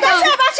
Deixa eu chamar a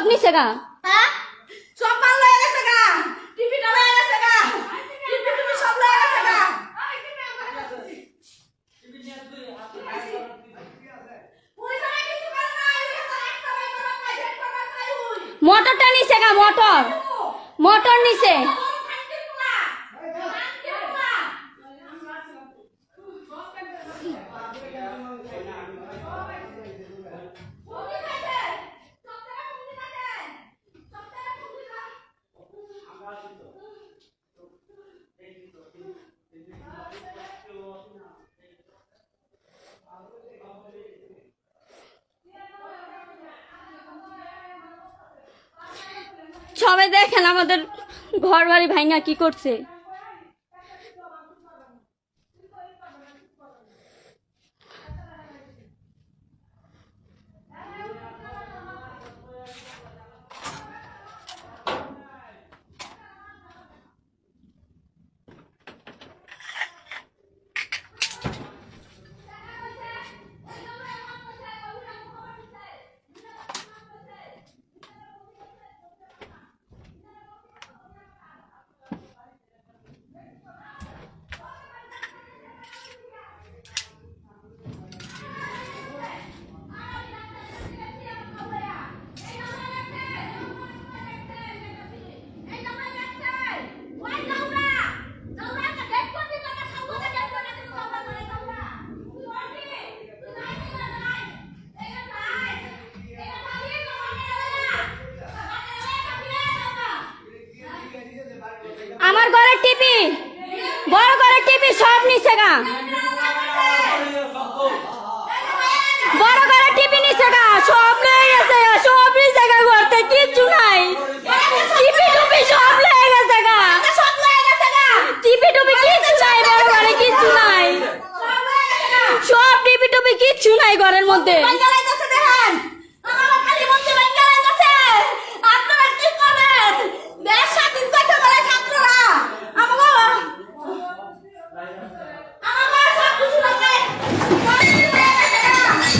সব নিচে গা হ্যাঁ? সব মাল লয়ে গেছে গা। টিভিটা লয়ে গেছে গা। টিভি টিভি সব লয়ে গেছে গা। মোটরটা নিচে গা মোটর। মোটর নিচে সবাই দেখেন আমাদের ঘর বাড়ি ভাইঙ্গা কি করছে। আমার ঘরের টিপি? বড় ঘরের টিপি সব নিচে গা। বড় ঘরের টিপি নিচে গা। সব লয়ে গেছে সব নিচে গা ঘরতে, কিচ্ছু নাই। টিপি টুপি সব লয়ে গেছে গা। টিপি টুপি কিচ্ছু নাই, বড় ঘরে কিচ্ছু নাই। সব টিপি টুপি কিচ্ছু নাই ঘরের মধ্যে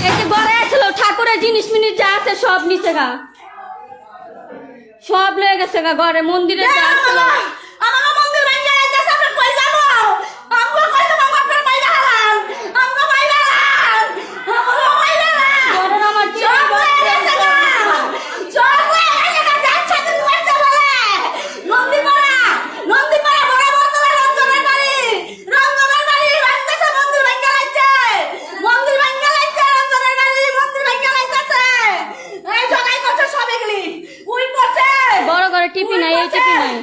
একটি ঘরে আসলো ঠাকুরের জিনিস মিনিস যা আছে সব নিচে গা। সব লয়ে গেছে গা ঘরে মন্দিরে যা আসলো ঘরের আমার টিপি বড় ঘরে টিপি নাই এই টিপি নাই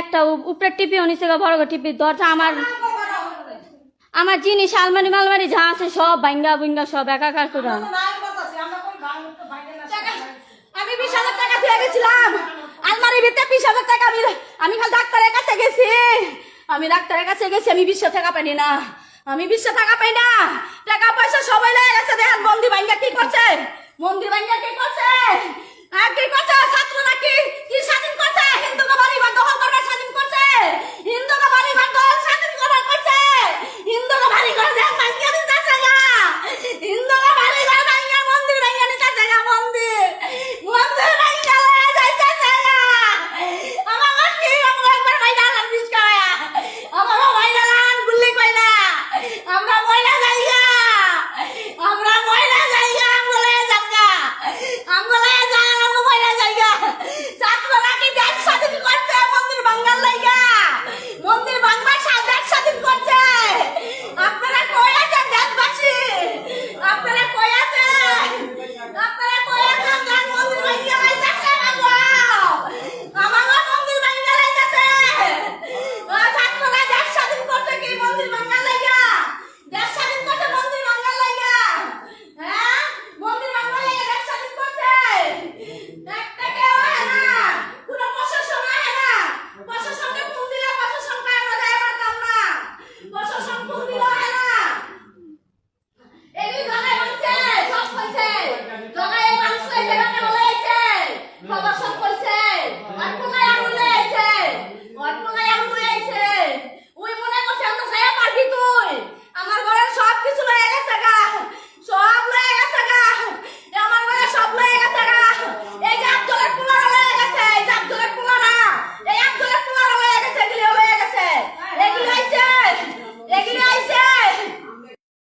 একটা উপ- উপরের টিপিও নিচে বড় টিপি দরজা আমার আমার জিনিস আলমারি মালমারি যা আছে সব ভাঙ্গা বুঙ্গা সব একাকার করে। আমি বিশ হাজার টাকা পেয়ে গেছিলাম। আলমারির ভিতরে বিশ হাজার টাকা আমি আমি খালি ডাক্তারের কাছে গেছি। আমি ডাক্তারের কাছে গেছি আমি বিশ্ব টাকা পাইনি না। আমি বিশ্ব টাকা পাই না। টাকা পয়সা সবাই লেগে গেছে দেখেন মন্দির ভাঙ্গা কি করছে? মন্দির ভাঙ্গা কি করছে?